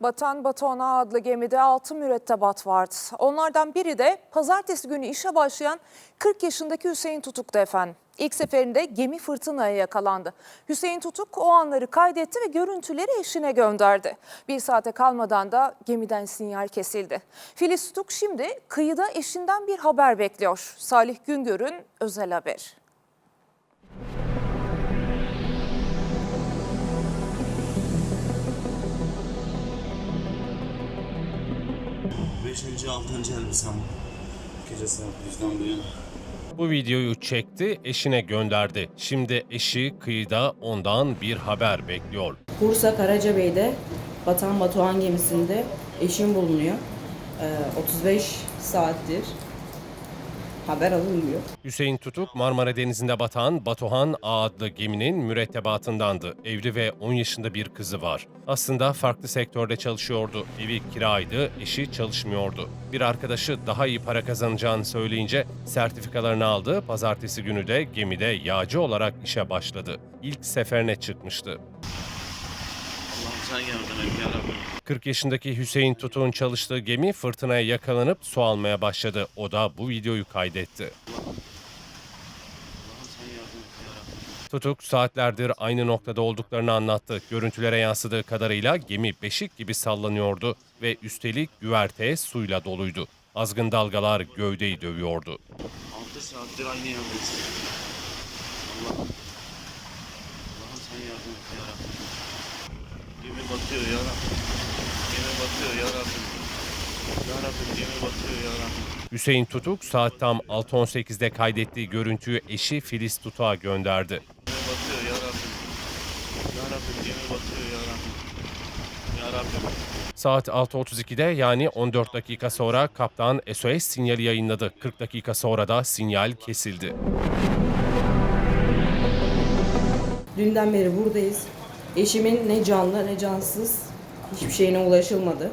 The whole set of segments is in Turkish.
Batan Batona adlı gemide 6 mürettebat vardı. Onlardan biri de pazartesi günü işe başlayan 40 yaşındaki Hüseyin Tutuk'tu efendim. İlk seferinde gemi fırtınaya yakalandı. Hüseyin Tutuk o anları kaydetti ve görüntüleri eşine gönderdi. Bir saate kalmadan da gemiden sinyal kesildi. Filiz Tutuk şimdi kıyıda eşinden bir haber bekliyor. Salih Güngör'ün özel haberi. Beşinci, altıncı elbisem. Gece saat 100'den bu yana. Bu videoyu çekti, eşine gönderdi. Şimdi eşi kıyıda ondan bir haber bekliyor. Bursa Karacabey'de Batan Batuhan gemisinde eşim bulunuyor. Ee, 35 saattir haber alınmıyor. Hüseyin Tutuk, Marmara Denizi'nde batan Batuhan A adlı geminin mürettebatındandı. Evli ve 10 yaşında bir kızı var. Aslında farklı sektörde çalışıyordu. Evi kiraydı, eşi çalışmıyordu. Bir arkadaşı daha iyi para kazanacağını söyleyince sertifikalarını aldı. Pazartesi günü de gemide yağcı olarak işe başladı. İlk seferine çıkmıştı. Allah'ım sen yardım et yarabbim. 40 yaşındaki Hüseyin Tutuk'un çalıştığı gemi fırtınaya yakalanıp su almaya başladı. O da bu videoyu kaydetti. Tutuk saatlerdir aynı noktada olduklarını anlattı. Görüntülere yansıdığı kadarıyla gemi beşik gibi sallanıyordu ve üstelik güverte suyla doluydu. Azgın dalgalar gövdeyi dövüyordu. Altı saattir aynı yerdayız. Allah'ım. Allah'ım sen yardım et yarabbim. Gemi batıyor yarabbim. Gemi batıyor yarabbim. Yarabbim gemi batıyor yarabbim. Hüseyin Tutuk saat tam 6.18'de kaydettiği görüntüyü eşi Filiz Tutuk'a gönderdi. Gemi batıyor yarabbim. Yarabbim gemi batıyor yarabbim. Yarabbim. Saat 6.32'de yani 14 dakika sonra kaptan SOS sinyali yayınladı. 40 dakika sonra da sinyal kesildi. Dünden beri buradayız. Eşimin ne canlı ne cansız hiçbir şeyine ulaşılmadı.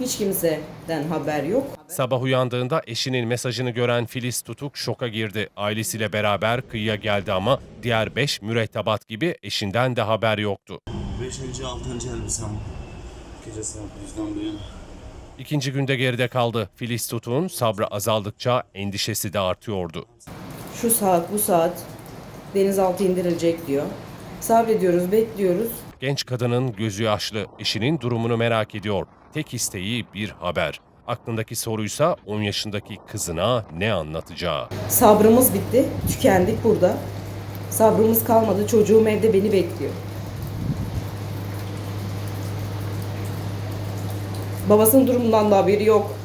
Hiç kimseden haber yok. Sabah uyandığında eşinin mesajını gören Filiz Tutuk şoka girdi. Ailesiyle beraber kıyıya geldi ama diğer 5 mürettebat gibi eşinden de haber yoktu. Beşinci, altıncı elbisem. Gece saat 100'den bu yana. İkinci günde geride kaldı. Filiz Tutuk'un sabrı azaldıkça endişesi de artıyordu. Şu saat bu saat denizaltı indirilecek diyor. Sabrediyoruz, bekliyoruz. Genç kadının gözü yaşlı, eşinin durumunu merak ediyor. Tek isteği bir haber. Aklındaki soruysa 10 yaşındaki kızına ne anlatacağı. Sabrımız bitti, tükendik burada. Sabrımız kalmadı, çocuğum evde beni bekliyor. Babasının durumundan da haberi yok.